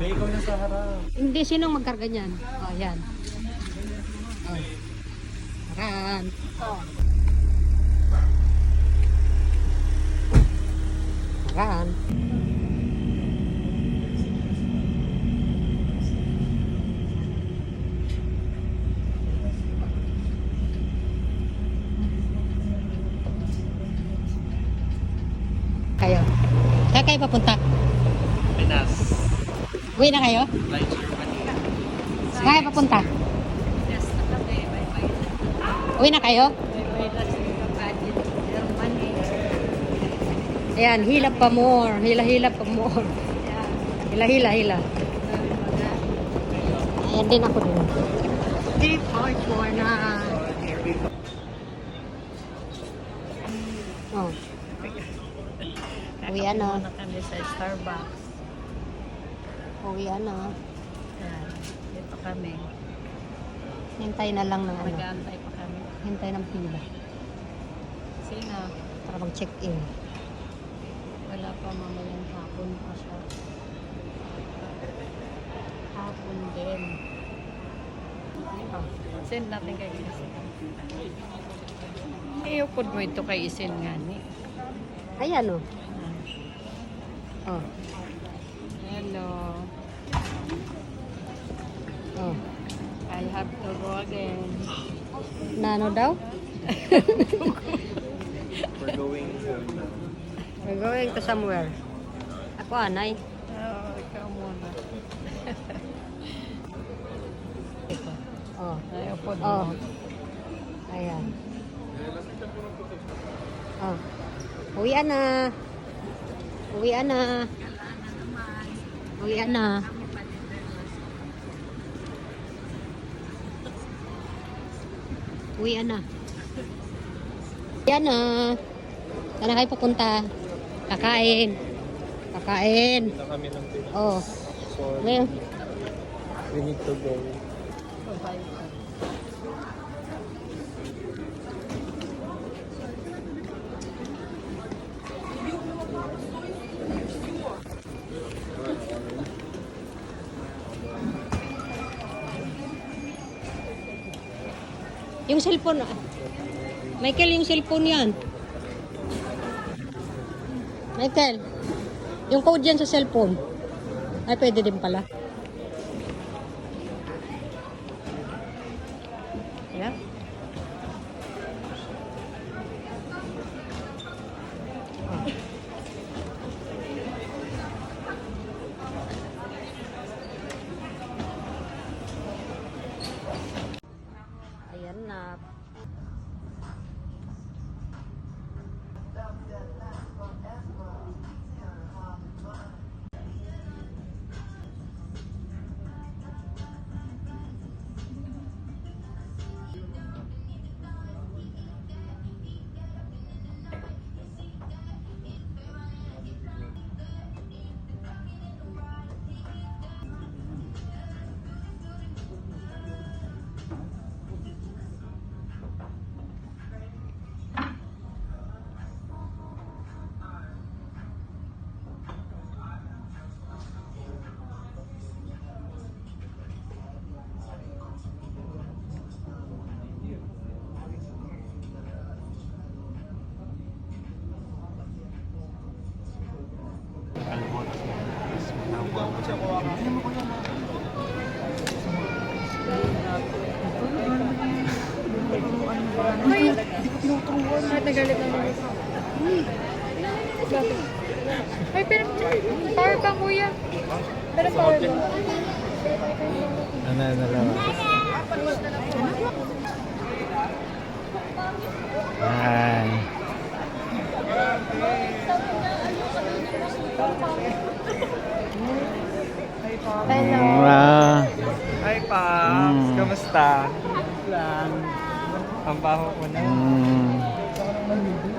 May ikaw na sa harap. Hindi, sinong magkarga niyan? O, oh, yan. O. Yan. Yan. Kayo. Saan kayo papunta? Pinas. Uwi na kayo? Saan kayo papunta? Uwi na kayo? Ayan, hilap pa more. Hila-hila pa more. Hila-hila, hila. Ayan din ako din. Deep hardcore na. Oh. Uwi. Muna kami sa Starbucks. Uwi na. Yan. Dito kami. Hintay na lang ng ano. Mag-aantay pa kami. Hintay ng pila. Sino? Para mag-check-in. Wala pa mamayang hapon pa siya. Hapon din. Oh, send natin kay Isin. Iyukod mo ito kay Isin nga ni. Ayan oh. Oh. Hello. Oh. I have to go again. Nano daw? We're going to... We're going to somewhere. Ako anay. Oh, ikaw muna. Oh. Ayupod Oh. mo. Ayan. Oh. Uwian na. Uwian na. Uwian na. Uwian na. Uwian na. Saan na kayo papunta? Kakain. Kakain. Kami ng Pinas. Oh. So, Ngayon. we need to go. Bye. Yung cellphone. ah. Michael, yung cellphone yan. Michael, yung code yan sa cellphone. Ay, pwede din pala. Bakit nagalit na naman? Ay, pero power bank kuya. Pero power bank. Ano na lang? Hi. Hello. Wow. Hi, Pops. Mm. Kamusta? Lang. Ang baho ko na. Mm.